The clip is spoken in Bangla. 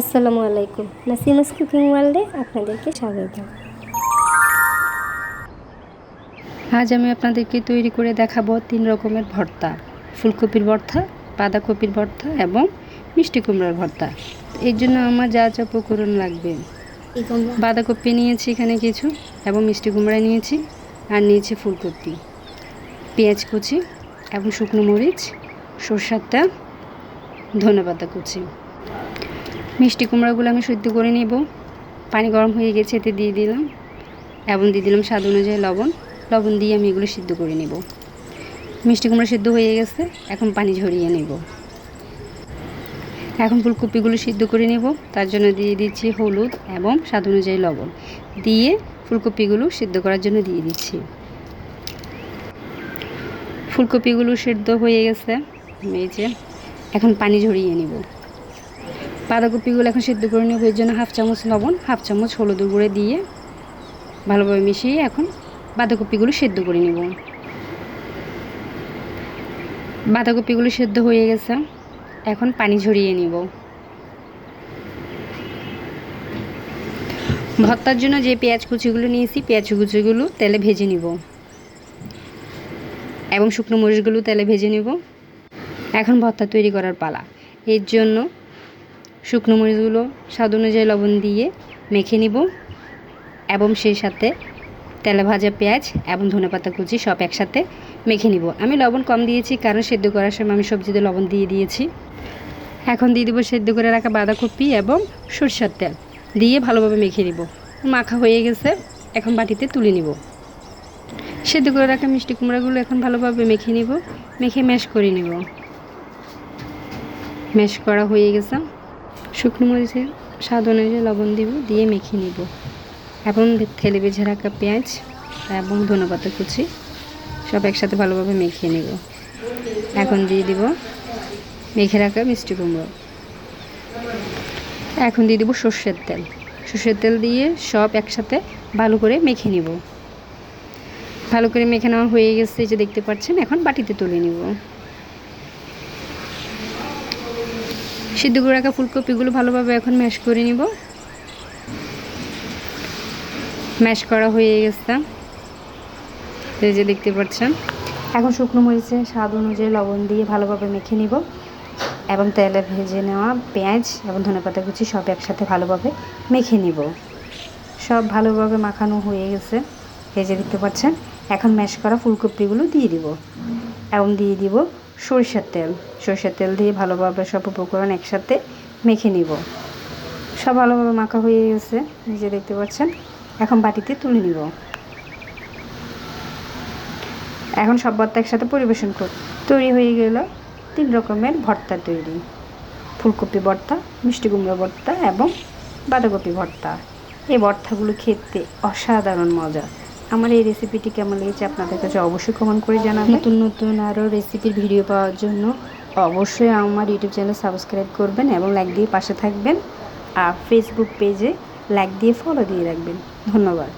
আসসালামু আলাইকুম। নাসিমাস কুকিং ওয়ার্ল্ডে আপনাদেরকে স্বাগত। আজ আমি আপনাদেরকে তৈরি করে দেখাবো তিন রকমের ভর্তা। ফুলকপির ভর্তা বাঁধাকপির ভর্তা এবং মিষ্টি কুমড়ার ভর্তা। এর জন্য আমার যা যা উপকরণ লাগবে। বাঁধাকপি নিয়েছি এখানে কিছু এবং মিষ্টি কুমড়া নিয়েছি আর নিয়েছি ফুলকপি। পেঁয়াজ কুচি এবং শুকনো মরিচ সরষার তেল ধনে পাতা কুচি। মিষ্টি কুমড়াগুলো আমি সিদ্ধ করে নেব। পানি গরম হয়ে গেছে, এতে দিয়ে দিলাম। এবং দিয়ে দিলাম স্বাদ অনুযায়ী লবণ। লবণ দিয়ে আমি এগুলো সিদ্ধ করে নেব। মিষ্টি কুমড়া সিদ্ধ হয়ে গেছে, এখন পানি ঝরিয়ে নেব। এখন ফুলকপিগুলো সিদ্ধ করে নেব। তার জন্য দিয়ে দিচ্ছি হলুদ এবং স্বাদ অনুযায়ী লবণ। দিয়ে ফুলকপিগুলো সিদ্ধ করার জন্য দিয়ে দিচ্ছি। ফুলকপিগুলো সিদ্ধ হয়ে গেছে, এই যে, এখন পানি ঝরিয়ে নেব। বাঁধাকপিগুলো এখন সিদ্ধ করে নেব, এর জন্য হাফ চামচ লবণ, হাফ চামচ হলুদ গুঁড়ে দিয়ে ভালোভাবে মিশিয়ে এখন বাঁধাকপিগুলো সেদ্ধ করে নেব। বাঁধাকপিগুলো সেদ্ধ হয়ে গেছে, এখন পানি ঝরিয়ে নিব। ভর্তার জন্য যে পেঁয়াজ কুচিগুলো নিয়েছি, পেঁয়াজ কুচিগুলো তেলে ভেজে নিব এবং শুকনো মরিচগুলো তেলে ভেজে নিব। এখন ভর্তা তৈরি করার পালা, এর জন্য শুকনো মরিচগুলো স্বাদ অনুযায়ী লবণ দিয়ে মেখে নিব এবং সেই সাথে তেলে ভাজা পেঁয়াজ এবং ধনেপাতা কুচি সব একসাথে মেখে নিব। আমি লবণ কম দিয়েছি কারণ সেদ্ধ করার সময় আমি সবজিতে লবণ দিয়ে দিয়েছি। এখন দিয়ে দেবো সেদ্ধ করে রাখা বাঁধাকপি এবং সরষের তেল দিয়ে ভালোভাবে মেখে নিব। মাখা হয়ে গেছে, এখন বাটিতে তুলে নিব। সেদ্ধ করে রাখা মিষ্টি কুমড়াগুলো এখন ভালোভাবে মেখে নিব, মেখে ম্যাশ করে নিব। ম্যাশ করা হয়ে গেছে। শুকনো মরিচের স্বাদ অনুযায়ী লবণ দিব, দিয়ে মেখে নিব। এবং থেলে বেজে রাখা পেঁয়াজ এবং ধনেপাতা কুচি সব একসাথে ভালোভাবে মেখে নেব। এখন দিয়ে দিব মেখে রাখা মিষ্টি কুমড়ো। এখন দিয়ে দিব সর্ষের তেল। সর্ষের তেল দিয়ে সব একসাথে ভালো করে মেখে নিব। ভালো করে মেখে নেওয়া হয়ে গেছে যে দেখতে পাচ্ছেন, এখন বাটিতে তুলে নিব। সিদ্ধ করে রাখা ফুলকপিগুলো ভালোভাবে এখন ম্যাশ করে নিব। ম্যাশ করা হয়ে গেছে। এই যে দেখতে পাচ্ছেন। এখন শুকনো মরিচে স্বাদ অনুযায়ী লবণ দিয়ে ভালোভাবে মেখে নিব এবং তেলে ভেজে নেওয়া পেঁয়াজ এবং ধনেপাতা কুচি সব একসাথে ভালোভাবে মেখে নিব। সব ভালোভাবে মাখানো হয়ে গেছে। ভেজে দেখতে পাচ্ছেন, এখন ম্যাশ করা ফুলকপিগুলো দিয়ে দিব এবং দিয়ে দিব সরিষার তেল। সরিষার তেল দিয়ে ভালোভাবে সব উপকরণ একসাথে মেখে নিব। সব ভালোভাবে মাখা হয়ে গেছে যে দেখতে পাচ্ছেন। এখন বাটিতে তুলে নিব। এখন সব ভর্তা একসাথে পরিবেশন কর, তৈরি হয়ে গেল তিন রকমের ভর্তা তৈরি। ফুলকপি ভর্তা, মিষ্টি কুমড়ো ভর্তা এবং বাঁধাকপি ভর্তা। এই ভর্তাগুলো খেতে অসাধারণ মজা। আমার এই রেসিপিটি কেমন লেগেছে আপনাদের কাছে অবশ্যই কমেন্ট করে জানাবেন। নতুন নতুন আরও রেসিপির ভিডিও পাওয়ার জন্য অবশ্যই আমার ইউটিউব চ্যানেল সাবস্ক্রাইব করবেন এবং লাইক দিয়ে পাশে থাকবেন। আর ফেসবুক পেজে লাইক দিয়ে ফলো দিয়ে রাখবেন। ধন্যবাদ।